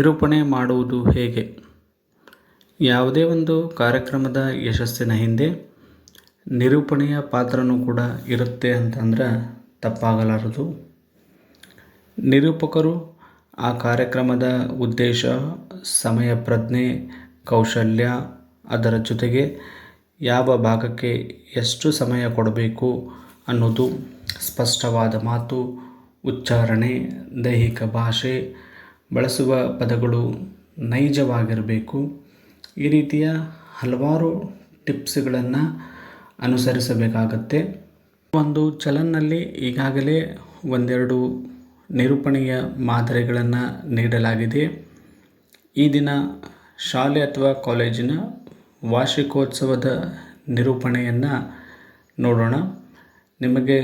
ನಿರೂಪಣೆ ಮಾಡುವುದು ಹೇಗೆ? ಯಾವುದೇ ಒಂದು ಕಾರ್ಯಕ್ರಮದ ಯಶಸ್ಸಿನ ಹಿಂದೆ ನಿರೂಪಣೆಯ ಪಾತ್ರನೂ ಕೂಡ ಇರುತ್ತೆ ಅಂತಂದ್ರೆ ತಪ್ಪಾಗಲಾರದು. ನಿರೂಪಕರು ಆ ಕಾರ್ಯಕ್ರಮದ ಉದ್ದೇಶ, ಸಮಯ ಪ್ರಜ್ಞೆ, ಕೌಶಲ್ಯ, ಅದರ ಜೊತೆಗೆ ಯಾವ ಭಾಗಕ್ಕೆ ಎಷ್ಟು ಸಮಯ ಕೊಡಬೇಕು ಅನ್ನೋದು ಸ್ಪಷ್ಟವಾದ ಮಾತು, ಉಚ್ಚಾರಣೆ, ದೈಹಿಕ ಭಾಷೆ ಬಳಸುವ ಪದಗಳು ನೈಜವಾಗಿರಬೇಕು. ಈ ರೀತಿಯ ಹಲವಾರು ಟಿಪ್ಸ್ಗಳನ್ನು ಅನುಸರಿಸಬೇಕಾಗತ್ತೆ. ಒಂದು ಚಲನ್ನಲ್ಲಿ ಈಗಾಗಲೇ ಒಂದೆರಡು ನಿರೂಪಣೆಯ ಮಾದರಿಗಳನ್ನು ನೀಡಲಾಗಿದೆ. ಈ ದಿನ ಶಾಲೆ ಅಥವಾ ಕಾಲೇಜಿನ ವಾರ್ಷಿಕೋತ್ಸವದ ನಿರೂಪಣೆಯನ್ನು ನೋಡೋಣ. ನಿಮಗೆ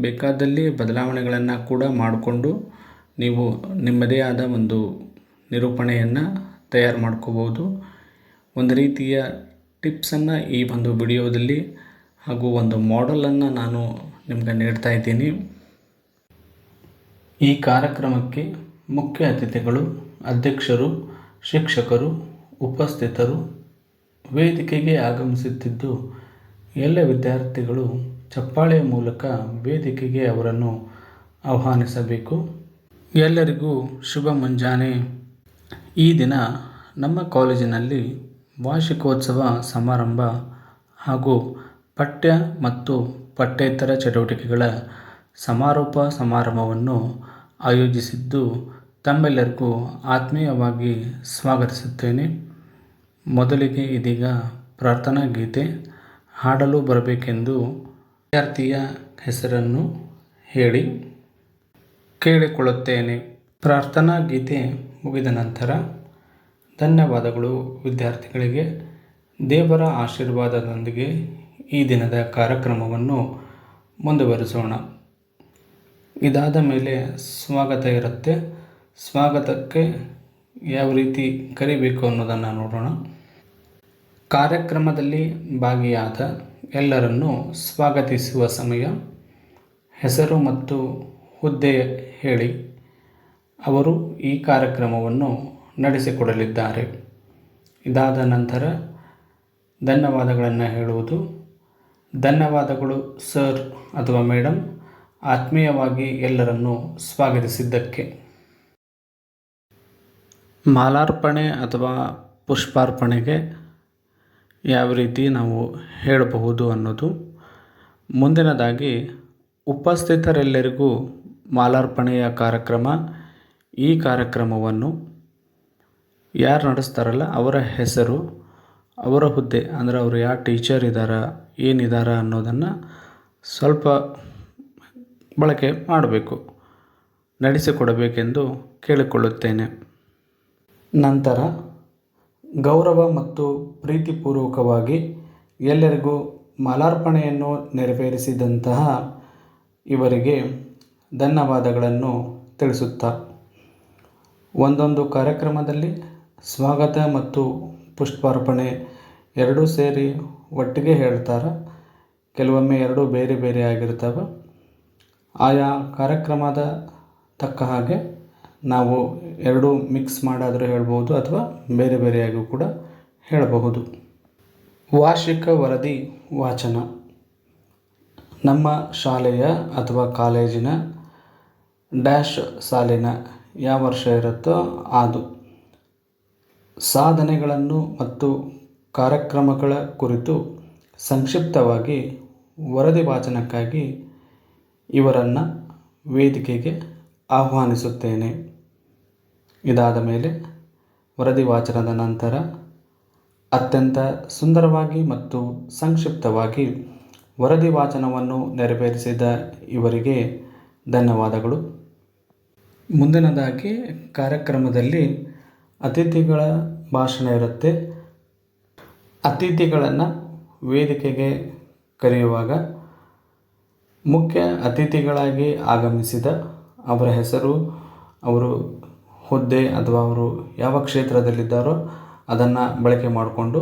ಬೇಕಾದಲ್ಲಿ ಬದಲಾವಣೆಗಳನ್ನು ಕೂಡ ಮಾಡಿಕೊಂಡು ನೀವು ನಿಮ್ಮದೇ ಆದ ಒಂದು ನಿರೂಪಣೆಯನ್ನು ತಯಾರು ಮಾಡ್ಕೋಬೋದು ಒಂದು ರೀತಿಯ ಟಿಪ್ಸನ್ನು ಈ ಒಂದು ವಿಡಿಯೋದಲ್ಲಿ ಹಾಗೂ ಒಂದು ಮಾಡೆಲನ್ನು ನಾನು ನಿಮಗೆ ನೀಡ್ತಾ ಇದ್ದೀನಿ. ಈ ಕಾರ್ಯಕ್ರಮಕ್ಕೆ ಮುಖ್ಯ ಅತಿಥಿಗಳು ಅಧ್ಯಕ್ಷರು, ಶಿಕ್ಷಕರು, ಉಪಸ್ಥಿತರು, ವೇದಿಕೆಗೆ ಆಗಮಿಸುತ್ತಿದ್ದು ಎಲ್ಲ ವಿದ್ಯಾರ್ಥಿಗಳು ಚಪ್ಪಾಳೆಯ ಮೂಲಕ ವೇದಿಕೆಗೆ ಅವರನ್ನು ಆಹ್ವಾನಿಸಬೇಕು. ಎಲ್ಲರಿಗೂ ಶುಭ ಮುಂಜಾನೆ. ಈ ದಿನ ನಮ್ಮ ಕಾಲೇಜಿನಲ್ಲಿ ವಾರ್ಷಿಕೋತ್ಸವ ಸಮಾರಂಭ ಹಾಗೂ ಪಠ್ಯ ಮತ್ತು ಪಠ್ಯೇತರ ಚಟುವಟಿಕೆಗಳ ಸಮಾರೋಪ ಸಮಾರಂಭವನ್ನು ಆಯೋಜಿಸಿದ್ದು ತಮ್ಮೆಲ್ಲರಿಗೂ ಆತ್ಮೀಯವಾಗಿ ಸ್ವಾಗತಿಸುತ್ತೇನೆ. ಮೊದಲಿಗೆ ಇದೀಗ ಪ್ರಾರ್ಥನಾ ಗೀತೆ, ಹಾಡಲು ಬರಬೇಕೆಂದು ವಿದ್ಯಾರ್ಥಿಯ ಹೆಸರನ್ನು ಹೇಳಿ. ಕೇಳಿಕೊಳ್ಳುತ್ತೇನೆ. ಪ್ರಾರ್ಥನಾ ಗೀತೆ ಮುಗಿದ ನಂತರ ಧನ್ಯವಾದಗಳು ವಿದ್ಯಾರ್ಥಿಗಳಿಗೆ. ದೇವರ ಆಶೀರ್ವಾದದೊಂದಿಗೆ ಈ ದಿನದ ಕಾರ್ಯಕ್ರಮವನ್ನು ಮುಂದುವರಿಸೋಣ. ಇದಾದ ಮೇಲೆ ಸ್ವಾಗತ ಇರುತ್ತೆ. ಸ್ವಾಗತಕ್ಕೆ ಯಾವ ರೀತಿ ಕರಿಬೇಕು ಅನ್ನೋದನ್ನು ನೋಡೋಣ. ಕಾರ್ಯಕ್ರಮದಲ್ಲಿ ಭಾಗಿಯಾದ ಎಲ್ಲರನ್ನು ಸ್ವಾಗತಿಸುವ ಸಮಯ. ಹೆಸರು ಮತ್ತು ಹುದ್ದೆ ಹೇಳಿ ಅವರು ಈ ಕಾರ್ಯಕ್ರಮವನ್ನು ನಡೆಸಿಕೊಡಲಿದ್ದಾರೆ. ಇದಾದ ನಂತರ ಧನ್ಯವಾದಗಳನ್ನು ಹೇಳುವುದು. ಧನ್ಯವಾದಗಳು, ಸರ್ ಅಥವಾ ಮೇಡಮ್ ಆತ್ಮೀಯವಾಗಿ ಎಲ್ಲರನ್ನು ಸ್ವಾಗತಿಸಿದ್ದಕ್ಕೆ. ಮಾಲಾರ್ಪಣೆ ಅಥವಾ ಪುಷ್ಪಾರ್ಪಣೆಗೆ ಯಾವ ರೀತಿ ನಾವು ಹೇಳಬಹುದು ಅನ್ನೋದು ಮುಂದಿನದಾಗಿ ಉಪಸ್ಥಿತರೆಲ್ಲರಿಗೂ ಮಾಲಾರ್ಪಣೆಯ ಕಾರ್ಯಕ್ರಮ. ಈ ಕಾರ್ಯಕ್ರಮವನ್ನು ಯಾರು ನಡೆಸ್ತಾರಲ್ಲ ಅವರ ಹೆಸರು, ಅವರ ಹುದ್ದೆ, ಅಂದರೆ ಅವರು ಯಾವ ಟೀಚರ್ ಇದ್ದಾರ ಏನಿದ್ದಾರೆ ಅನ್ನೋದನ್ನು ಸ್ವಲ್ಪ ಬಳಕೆ ಮಾಡಬೇಕು, ನಡೆಸಿಕೊಡಬೇಕೆಂದು ಕೇಳಿಕೊಳ್ಳುತ್ತೇನೆ. ನಂತರ ಗೌರವ ಮತ್ತು ಪ್ರೀತಿಪೂರ್ವಕವಾಗಿ ಎಲ್ಲರಿಗೂ ಮಾಲಾರ್ಪಣೆಯನ್ನು ನೆರವೇರಿಸಿದಂತಹ ಇವರಿಗೆ ಧನ್ಯವಾದಗಳನ್ನು ತಿಳಿಸುತ್ತಾ. ಒಂದೊಂದು ಕಾರ್ಯಕ್ರಮದಲ್ಲಿ ಸ್ವಾಗತ ಮತ್ತು ಪುಷ್ಪಾರ್ಪಣೆ ಎರಡೂ ಸೇರಿ ಒಟ್ಟಿಗೆ ಹೇಳ್ತಾರೆ. ಕೆಲವೊಮ್ಮೆ ಎರಡೂ ಬೇರೆ ಬೇರೆ ಆಗಿರ್ತವೆ. ಆಯಾ ಕಾರ್ಯಕ್ರಮದ ತಕ್ಕ ಹಾಗೆ ನಾವು ಎರಡೂ ಮಿಕ್ಸ್ ಮಾಡಾದರೂ ಹೇಳ್ಬೋದು ಅಥವಾ ಬೇರೆ ಬೇರೆಯಾಗಿಯೂ ಕೂಡ ಹೇಳಬಹುದು. ವಾರ್ಷಿಕ ವರದಿ ವಾಚನ. ನಮ್ಮ ಶಾಲೆಯ ಅಥವಾ ಕಾಲೇಜಿನ ಡ್ಯಾಶ್ ಸಾಲಿನ ಯಾವ ವರ್ಷ ಇರುತ್ತೋ ಅದು. ಸಾಧನೆಗಳನ್ನು ಮತ್ತು ಕಾರ್ಯಕ್ರಮಗಳ ಕುರಿತು ಸಂಕ್ಷಿಪ್ತವಾಗಿ ವರದಿ ವಾಚನಕ್ಕಾಗಿ ಇವರನ್ನು ವೇದಿಕೆಗೆ ಆಹ್ವಾನಿಸುತ್ತೇನೆ. ಇದಾದ ಮೇಲೆ ವರದಿ ವಾಚನದ ನಂತರ ಅತ್ಯಂತ ಸುಂದರವಾಗಿ ಮತ್ತು ಸಂಕ್ಷಿಪ್ತವಾಗಿ ವರದಿ ವಾಚನವನ್ನು ನೆರವೇರಿಸಿದ ಇವರಿಗೆ ಧನ್ಯವಾದಗಳು. ಮುಂದಿನದಾಗಿ ಕಾರ್ಯಕ್ರಮದಲ್ಲಿ ಅತಿಥಿಗಳ ಭಾಷಣ ಇರುತ್ತೆ. ಅತಿಥಿಗಳನ್ನು ವೇದಿಕೆಗೆ ಕರೆಯುವಾಗ ಮುಖ್ಯ ಅತಿಥಿಗಳಾಗಿ ಆಗಮಿಸಿದ ಅವರ ಹೆಸರು, ಅವರು ಹುದ್ದೆ ಅಥವಾ ಅವರು ಯಾವ ಕ್ಷೇತ್ರದಲ್ಲಿದ್ದಾರೋ ಅದನ್ನು ಬಳಕೆ ಮಾಡಿಕೊಂಡು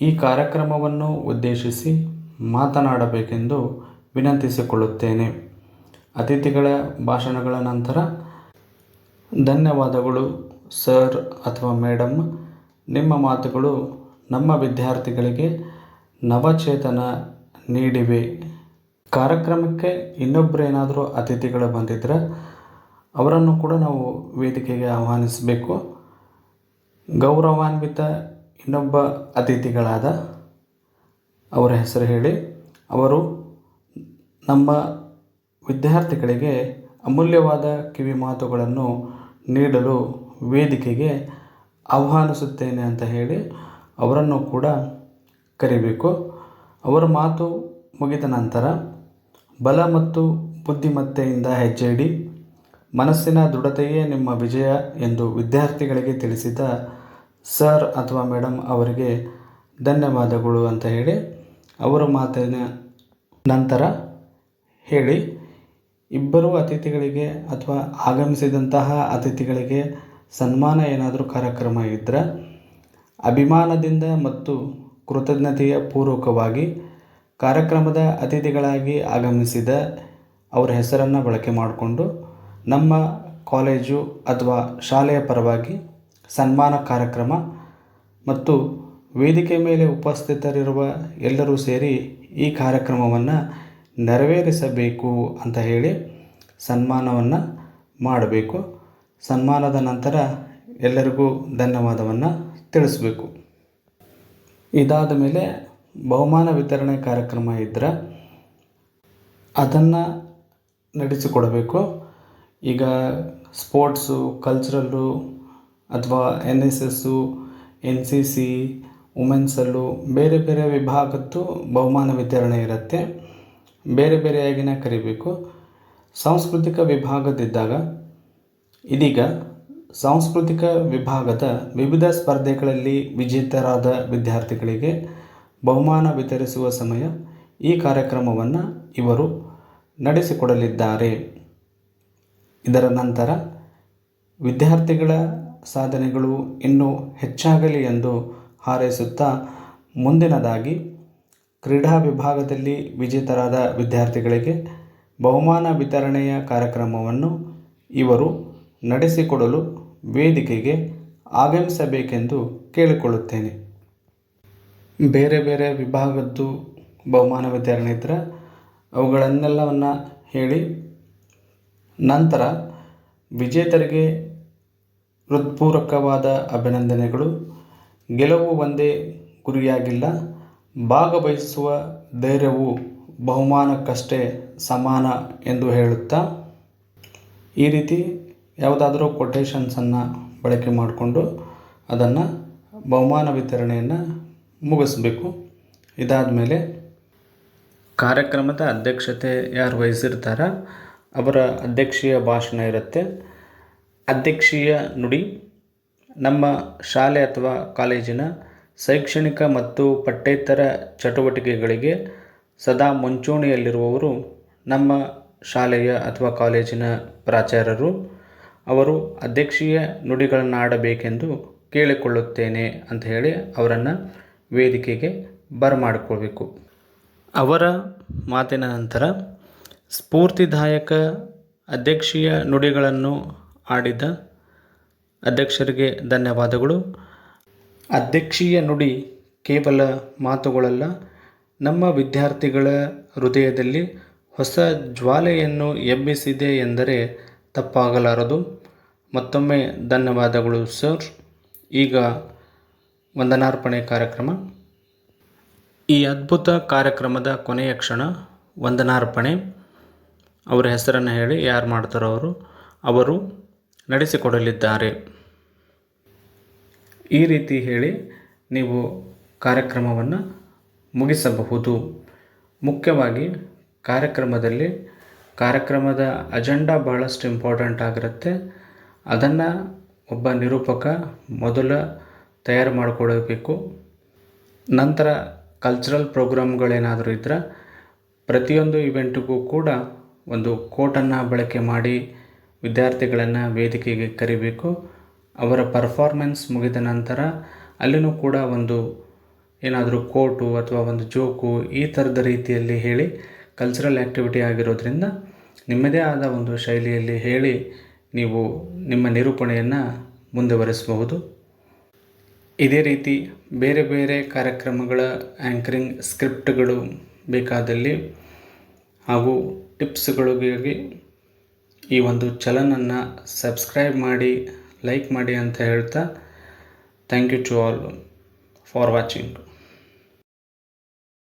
ಈ ಕಾರ್ಯಕ್ರಮವನ್ನು ಉದ್ದೇಶಿಸಿ ಮಾತನಾಡಬೇಕೆಂದು ವಿನಂತಿಸಿಕೊಳ್ಳುತ್ತೇನೆ. ಅತಿಥಿಗಳ ಭಾಷಣಗಳ ನಂತರ ಧನ್ಯವಾದಗಳು, ಸರ್ ಅಥವಾ ಮೇಡಮ್ ನಿಮ್ಮ ಮಾತುಗಳು ನಮ್ಮ ವಿದ್ಯಾರ್ಥಿಗಳಿಗೆ ನವಚೇತನ ನೀಡಿವೆ. ಕಾರ್ಯಕ್ರಮಕ್ಕೆ ಇನ್ನೊಬ್ಬರು ಏನಾದರೂ ಅತಿಥಿಗಳು ಬಂದಿದ್ದರೆ ಅವರನ್ನು ಕೂಡ ನಾವು ವೇದಿಕೆಗೆ ಆಹ್ವಾನಿಸಬೇಕು. ಗೌರವಾನ್ವಿತ ಇನ್ನೊಬ್ಬ ಅತಿಥಿಗಳಾದ ಅವರ ಹೆಸರು ಹೇಳಿ. ಅವರು ನಮ್ಮ ವಿದ್ಯಾರ್ಥಿಗಳಿಗೆ ಅಮೂಲ್ಯವಾದ ಕಿವಿ ಮಾತುಗಳನ್ನು ನೀಡಲು ವೇದಿಕೆಗೆ ಆಹ್ವಾನಿಸುತ್ತೇನೆ ಅಂತ ಹೇಳಿ ಅವರನ್ನು ಕೂಡ ಕರಿಬೇಕು. ಅವರ ಮಾತು ಮುಗಿದ ನಂತರ ಬಲ ಮತ್ತು ಬುದ್ಧಿಮತ್ತೆಯಿಂದ ಹೆಜ್ಜೆ ಇಡಿ ಮನಸ್ಸಿನ ದೃಢತೆಯೇ ನಿಮ್ಮ ವಿಜಯ ಎಂದು ವಿದ್ಯಾರ್ಥಿಗಳಿಗೆ ತಿಳಿಸಿದ ಸರ್ ಅಥವಾ ಮೇಡಮ್ ಅವರಿಗೆ ಧನ್ಯವಾದಗಳು ಅಂತ ಹೇಳಿ ಅವರ ಮಾತಿನ ನಂತರ ಹೇಳಿ. ಇಬ್ಬರು ಅತಿಥಿಗಳಿಗೆ ಅಥವಾ ಆಗಮಿಸಿದಂತಹ ಅತಿಥಿಗಳಿಗೆ ಸನ್ಮಾನ ಏನಾದರೂ ಕಾರ್ಯಕ್ರಮ ಇದ್ದರೆ ಅಭಿಮಾನದಿಂದ ಮತ್ತು ಕೃತಜ್ಞತೆಯ ಪೂರ್ವಕವಾಗಿ ಕಾರ್ಯಕ್ರಮದ ಅತಿಥಿಗಳಾಗಿ ಆಗಮಿಸಿದ ಅವರ ಹೆಸರನ್ನು ಬಳಕೆ ಮಾಡಿಕೊಂಡು ನಮ್ಮ ಕಾಲೇಜು ಅಥವಾ ಶಾಲೆಯ ಪರವಾಗಿ ಸನ್ಮಾನ ಕಾರ್ಯಕ್ರಮ ಮತ್ತು ವೇದಿಕೆ ಮೇಲೆ ಉಪಸ್ಥಿತರಿರುವ ಎಲ್ಲರೂ ಸೇರಿ ಈ ಕಾರ್ಯಕ್ರಮವನ್ನು ನೆರವೇರಿಸಬೇಕು ಅಂತ ಹೇಳಿ ಸನ್ಮಾನವನ್ನು ಮಾಡಬೇಕು. ಸನ್ಮಾನದ ನಂತರ ಎಲ್ಲರಿಗೂ ಧನ್ಯವಾದವನ್ನು ತಿಳಿಸಬೇಕು. ಇದಾದ ಮೇಲೆ ಬಹುಮಾನ ವಿತರಣೆ ಕಾರ್ಯಕ್ರಮ ಇದ್ದರೆ ಅದನ್ನು ನಡೆಸಿಕೊಡಬೇಕು. ಈಗ ಸ್ಪೋರ್ಟ್ಸು, ಕಲ್ಚರಲ್ಲು ಅಥವಾ N S S N C C ಬೇರೆ ಬೇರೆ ವಿಭಾಗದ್ದು ಬಹುಮಾನ ವಿತರಣೆ ಇರುತ್ತೆ. ಬೇರೆ ಬೇರೆಯಾಗಿನೇ ಕರಿಬೇಕು. ಸಾಂಸ್ಕೃತಿಕ ವಿಭಾಗದಿದ್ದಾಗ ಇದೀಗ ಸಾಂಸ್ಕೃತಿಕ ವಿಭಾಗದ ವಿವಿಧ ಸ್ಪರ್ಧೆಗಳಲ್ಲಿ ವಿಜೇತರಾದ ವಿದ್ಯಾರ್ಥಿಗಳಿಗೆ ಬಹುಮಾನ ವಿತರಿಸುವ ಸಮಯ ಈ ಕಾರ್ಯಕ್ರಮವನ್ನು ಇವರು ನಡೆಸಿಕೊಡಲಿದ್ದಾರೆ. ಇದರ ನಂತರ ವಿದ್ಯಾರ್ಥಿಗಳ ಸಾಧನೆಗಳು ಇನ್ನೂ ಹೆಚ್ಚಾಗಲಿ ಎಂದು ಹಾರೈಸುತ್ತಾ ಮುಂದಿನದಾಗಿ ಕ್ರೀಡಾ ವಿಭಾಗದಲ್ಲಿ ವಿಜೇತರಾದ ವಿದ್ಯಾರ್ಥಿಗಳಿಗೆ ಬಹುಮಾನ ವಿತರಣೆಯ ಕಾರ್ಯಕ್ರಮವನ್ನು ಇವರು ನಡೆಸಿಕೊಡಲು ವೇದಿಕೆಗೆ ಆಗಮಿಸಬೇಕೆಂದು ಕೇಳಿಕೊಳ್ಳುತ್ತೇನೆ. ಬೇರೆ ಬೇರೆ ವಿಭಾಗದ್ದು ಬಹುಮಾನ ವಿತರಣೆ ಇದ್ದರೆ ಅವುಗಳನ್ನೆಲ್ಲವನ್ನು ಹೇಳಿ ನಂತರ ವಿಜೇತರಿಗೆ ಹೃತ್ಪೂರ್ವಕವಾದ ಅಭಿನಂದನೆಗಳು. ಗೆಲುವು ಒಂದೇ ಗುರಿಯಾಗಿಲ್ಲ. ಭಾಗವಹಿಸುವ ಧೈರ್ಯವು ಬಹುಮಾನಕ್ಕಷ್ಟೇ ಸಮಾನ ಎಂದು ಹೇಳುತ್ತಾ, ಈ ರೀತಿ ಯಾವುದಾದರೂ ಕೊಟೇಶನ್ಸನ್ನು ಬಳಕೆ ಮಾಡಿಕೊಂಡು ಅದನ್ನು ಬಹುಮಾನ ವಿತರಣೆಯನ್ನು ಮುಗಿಸಬೇಕು. ಇದಾದ ಮೇಲೆ ಕಾರ್ಯಕ್ರಮದ ಅಧ್ಯಕ್ಷತೆ ಯಾರು ವಹಿಸಿರ್ತಾರ, ಅವರ ಅಧ್ಯಕ್ಷೀಯ ಭಾಷಣ ಇರುತ್ತೆ. ಅಧ್ಯಕ್ಷೀಯ ನುಡಿ ನಮ್ಮ ಶಾಲೆ ಅಥವಾ ಕಾಲೇಜಿನ ಶೈಕ್ಷಣಿಕ ಮತ್ತು ಪಠ್ಯೇತರ ಚಟುವಟಿಕೆಗಳಿಗೆ ಸದಾ ಮುಂಚೂಣಿಯಲ್ಲಿರುವವರು ನಮ್ಮ ಶಾಲೆಯ ಅಥವಾ ಕಾಲೇಜಿನ ಪ್ರಾಚಾರ್ಯರು. ಅವರು ಅಧ್ಯಕ್ಷೀಯ ನುಡಿಗಳನ್ನು ಆಡಬೇಕೆಂದು ಕೇಳಿಕೊಳ್ಳುತ್ತೇನೆ ಅಂತ ಹೇಳಿ ಅವರನ್ನು ವೇದಿಕೆಗೆ ಬರಮಾಡಿಕೊಳ್ಬೇಕು. ಅವರ ಮಾತಿನ ನಂತರ ಸ್ಫೂರ್ತಿದಾಯಕ ಅಧ್ಯಕ್ಷೀಯ ನುಡಿಗಳನ್ನು ಆಡಿದ ಅಧ್ಯಕ್ಷರಿಗೆ ಧನ್ಯವಾದಗಳು. ಅಧ್ಯಕ್ಷೀಯ ನುಡಿ ಕೇವಲ ಮಾತುಗಳಲ್ಲ, ನಮ್ಮ ವಿದ್ಯಾರ್ಥಿಗಳ ಹೃದಯದಲ್ಲಿ ಹೊಸ ಜ್ವಾಲೆಯನ್ನು ಎಬ್ಬಿಸಿದೆ ಎಂದರೆ ತಪ್ಪಾಗಲಾರದು. ಮತ್ತೊಮ್ಮೆ ಧನ್ಯವಾದಗಳು, ಸರ್. ಈಗ ವಂದನಾರ್ಪಣೆ ಕಾರ್ಯಕ್ರಮ. ಈ ಅದ್ಭುತ ಕಾರ್ಯಕ್ರಮದ ಕೊನೆಯ ಕ್ಷಣ ವಂದನಾರ್ಪಣೆ. ಅವರ ಹೆಸರನ್ನು ಹೇಳಿ ಯಾರು ಮಾಡ್ತಾರೋ ಅವರು ಅವರು ನಡೆಸಿಕೊಡಲಿದ್ದಾರೆ. ಈ ರೀತಿ ಹೇಳಿ ನೀವು ಕಾರ್ಯಕ್ರಮವನ್ನು ಮುಗಿಸಬಹುದು. ಮುಖ್ಯವಾಗಿ ಕಾರ್ಯಕ್ರಮದಲ್ಲಿ ಕಾರ್ಯಕ್ರಮದ ಅಜೆಂಡಾ ಬಹಳಷ್ಟು ಇಂಪಾರ್ಟೆಂಟ್ ಆಗಿರುತ್ತೆ. ಅದನ್ನು ಒಬ್ಬ ನಿರೂಪಕ ಮೊದಲ ತಯಾರು ಮಾಡಿಕೊಳ್ಳಬೇಕು ನಂತರ ಕಲ್ಚರಲ್ ಪ್ರೋಗ್ರಾಮ್ಗಳೇನಾದರೂ ಇದ್ದರೆ ಪ್ರತಿಯೊಂದು ಇವೆಂಟಿಗೂ ಕೂಡ ಒಂದು ಕೋಟನ್ನು ಬಳಕೆ ಮಾಡಿ ವಿದ್ಯಾರ್ಥಿಗಳನ್ನು ವೇದಿಕೆಗೆ ಕರಿಬೇಕು. ಅವರ ಪರ್ಫಾರ್ಮೆನ್ಸ್ ಮುಗಿದ ನಂತರ ಅಲ್ಲಿನೂ ಕೂಡ ಒಂದು ಏನಾದರೂ ಕೋಟು ಅಥವಾ ಒಂದು ಜೋಕು ಈ ಥರದ ರೀತಿಯಲ್ಲಿ ಹೇಳಿ ಕಲ್ಚರಲ್ ಆ್ಯಕ್ಟಿವಿಟಿ ಆಗಿರೋದ್ರಿಂದ ನಿಮ್ಮದೇ ಆದ ಒಂದು ಶೈಲಿಯಲ್ಲಿ ಹೇಳಿ ನೀವು ನಿಮ್ಮ ನಿರೂಪಣೆಯನ್ನು ಮುಂದುವರಿಸಬಹುದು. ಇದೇ ರೀತಿ ಬೇರೆ ಬೇರೆ ಕಾರ್ಯಕ್ರಮಗಳ ಆ್ಯಂಕರಿಂಗ್ ಸ್ಕ್ರಿಪ್ಟ್ಗಳು ಬೇಕಾದಲ್ಲಿ ಹಾಗೂ ಟಿಪ್ಸ್ಗಳಿಗಾಗಿ ಈ ಒಂದು ಚಲನನ್ನು ಸಬ್ಸ್ಕ್ರೈಬ್ ಮಾಡಿ ಲೈಕ್ ಮಾಡಿ ಅಂತ ಹೇಳ್ತಾ thank you to all for watching